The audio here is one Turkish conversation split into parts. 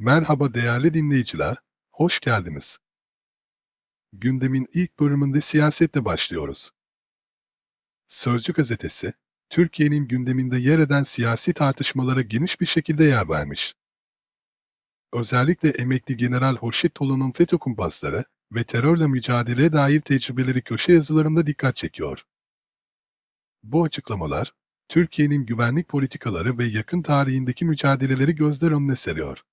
Merhaba değerli dinleyiciler, hoş geldiniz. Gündemin ilk bölümünde siyasetle başlıyoruz. Sözcü gazetesi, Türkiye'nin gündeminde yer eden siyasi tartışmalara geniş bir şekilde yer vermiş. Özellikle emekli General Hurşit Tolu'nun FETÖ kumpasları ve terörle mücadeleye dair tecrübeleri köşe yazılarında dikkat çekiyor. Bu açıklamalar, Türkiye'nin güvenlik politikaları ve yakın tarihindeki mücadeleleri gözler önüne seriyor.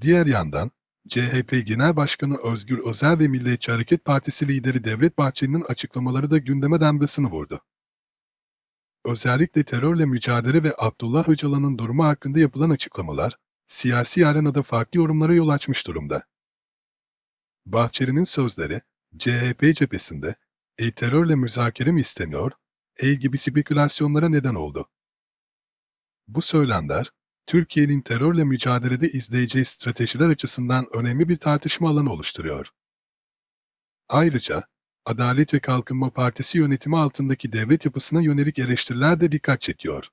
Diğer yandan, CHP Genel Başkanı Özgür Özel ve Milliyetçi Hareket Partisi lideri Devlet Bahçeli'nin açıklamaları da gündeme damgasını vurdu. Özellikle terörle mücadele ve Abdullah Öcalan'ın durumu hakkında yapılan açıklamalar, siyasi arenada farklı yorumlara yol açmış durumda. Bahçeli'nin sözleri, CHP cephesinde, e terörle müzakere mi isteniyor, e gibi spekülasyonlara neden oldu. Bu söylemler, Türkiye'nin terörle mücadelede izleyeceği stratejiler açısından önemli bir tartışma alanı oluşturuyor. Ayrıca, Adalet ve Kalkınma Partisi yönetimi altındaki devlet yapısına yönelik eleştiriler de dikkat çekiyor.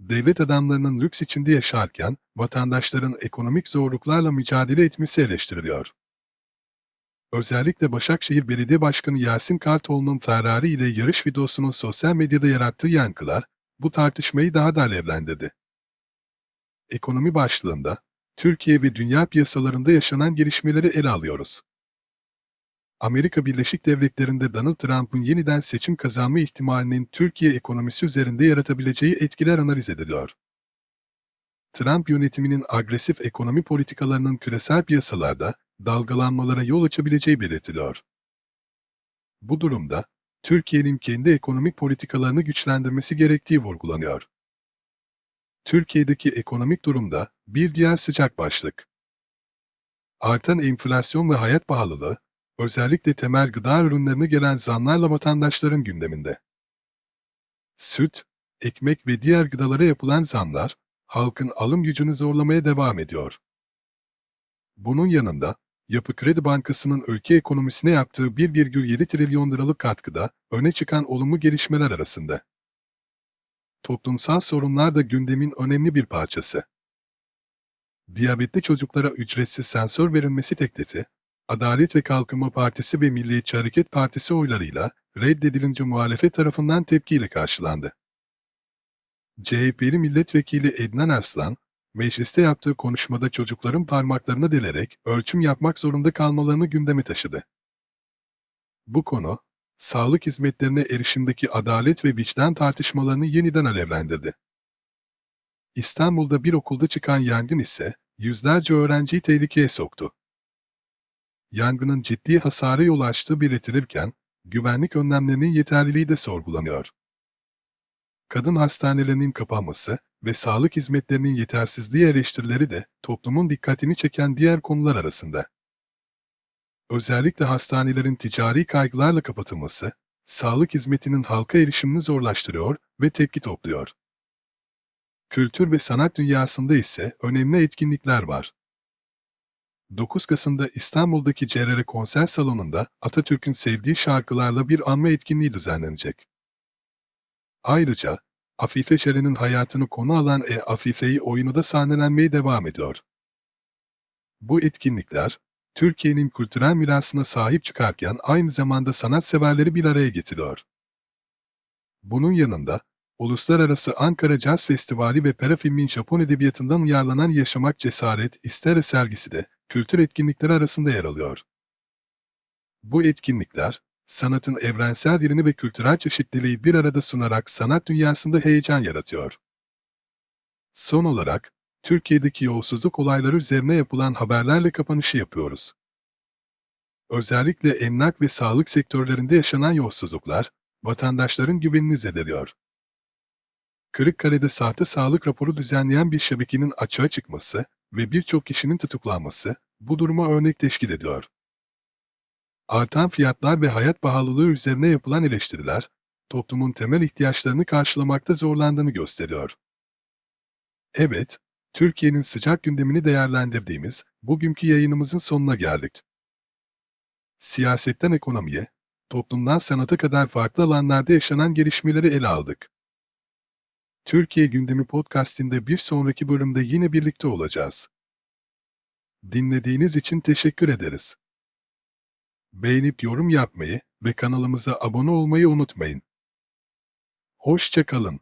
Devlet adamlarının lüks içinde yaşarken, vatandaşların ekonomik zorluklarla mücadele etmesi eleştiriliyor. Özellikle Başakşehir Belediye Başkanı Yasin Kartoğlu'nun Ferrari ile yarış videosunun sosyal medyada yarattığı yankılar, bu tartışmayı daha da alevlendirdi. Ekonomi başlığında, Türkiye ve dünya piyasalarında yaşanan gelişmeleri ele alıyoruz. Amerika Birleşik Devletleri'nde Donald Trump'ın yeniden seçim kazanma ihtimalinin Türkiye ekonomisi üzerinde yaratabileceği etkiler analiz ediliyor. Trump yönetiminin agresif ekonomi politikalarının küresel piyasalarda dalgalanmalara yol açabileceği belirtiliyor. Bu durumda, Türkiye'nin kendi ekonomik politikalarını güçlendirmesi gerektiği vurgulanıyor. Türkiye'deki ekonomik durumda bir diğer sıcak başlık. Artan enflasyon ve hayat pahalılığı, özellikle temel gıda ürünlerine gelen zamlarla vatandaşların gündeminde. Süt, ekmek ve diğer gıdalara yapılan zamlar, halkın alım gücünü zorlamaya devam ediyor. Bunun yanında, Yapı Kredi Bankası'nın ülke ekonomisine yaptığı 1,7 trilyon liralık katkıda öne çıkan olumlu gelişmeler arasında. Toplumsal sorunlar da gündemin önemli bir parçası. Diyabetli çocuklara ücretsiz sensör verilmesi teklifi, Adalet ve Kalkınma Partisi ve Milliyetçi Hareket Partisi oylarıyla reddedilince muhalefet tarafından tepkiyle karşılandı. CHP'li milletvekili Ednan Arslan, mecliste yaptığı konuşmada çocukların parmaklarını delerek ölçüm yapmak zorunda kalmalarını gündeme taşıdı. Bu konu, sağlık hizmetlerine erişimdeki adalet ve vicdan tartışmalarını yeniden alevlendirdi. İstanbul'da bir okulda çıkan yangın ise yüzlerce öğrenciyi tehlikeye soktu. Yangının ciddi hasara yol açtığı belirtilirken, güvenlik önlemlerinin yeterliliği de sorgulanıyor. Kadın hastanelerinin kapanması ve sağlık hizmetlerinin yetersizliği eleştirileri de toplumun dikkatini çeken diğer konular arasında. Özellikle hastanelerin ticari kaygılarla kapatılması, sağlık hizmetinin halka erişimini zorlaştırıyor ve tepki topluyor. Kültür ve sanat dünyasında ise önemli etkinlikler var. 9 Kasım'da İstanbul'daki Cerere Konser Salonu'nda Atatürk'ün sevdiği şarkılarla bir anma etkinliği düzenlenecek. Ayrıca, Afife Şeren'in hayatını konu alan E Afife'yi oyunu da sahnelenmeye devam ediyor. Bu etkinlikler, Türkiye'nin kültürel mirasına sahip çıkarken aynı zamanda sanatseverleri bir araya getiriyor. Bunun yanında, Uluslararası Ankara Jazz Festivali ve Pera Filmin Japon edebiyatından uyarlanan Yaşamak Cesaret İstere sergisi de kültür etkinlikleri arasında yer alıyor. Bu etkinlikler, sanatın evrensel dilini ve kültürel çeşitliliği bir arada sunarak sanat dünyasında heyecan yaratıyor. Son olarak, Türkiye'deki yolsuzluk olayları üzerine yapılan haberlerle kapanışı yapıyoruz. Özellikle emlak ve sağlık sektörlerinde yaşanan yolsuzluklar, vatandaşların güvenini zedeliyor. Kırıkkale'de sahte sağlık raporu düzenleyen bir şebekenin açığa çıkması ve birçok kişinin tutuklanması bu duruma örnek teşkil ediyor. Artan fiyatlar ve hayat pahalılığı üzerine yapılan eleştiriler, toplumun temel ihtiyaçlarını karşılamakta zorlandığını gösteriyor. Evet, Türkiye'nin sıcak gündemini değerlendirdiğimiz bugünkü yayınımızın sonuna geldik. Siyasetten ekonomiye, toplumdan sanata kadar farklı alanlarda yaşanan gelişmeleri ele aldık. Türkiye Gündemi Podcast'inde bir sonraki bölümde yine birlikte olacağız. Dinlediğiniz için teşekkür ederiz. Beğenip yorum yapmayı ve kanalımıza abone olmayı unutmayın. Hoşça kalın.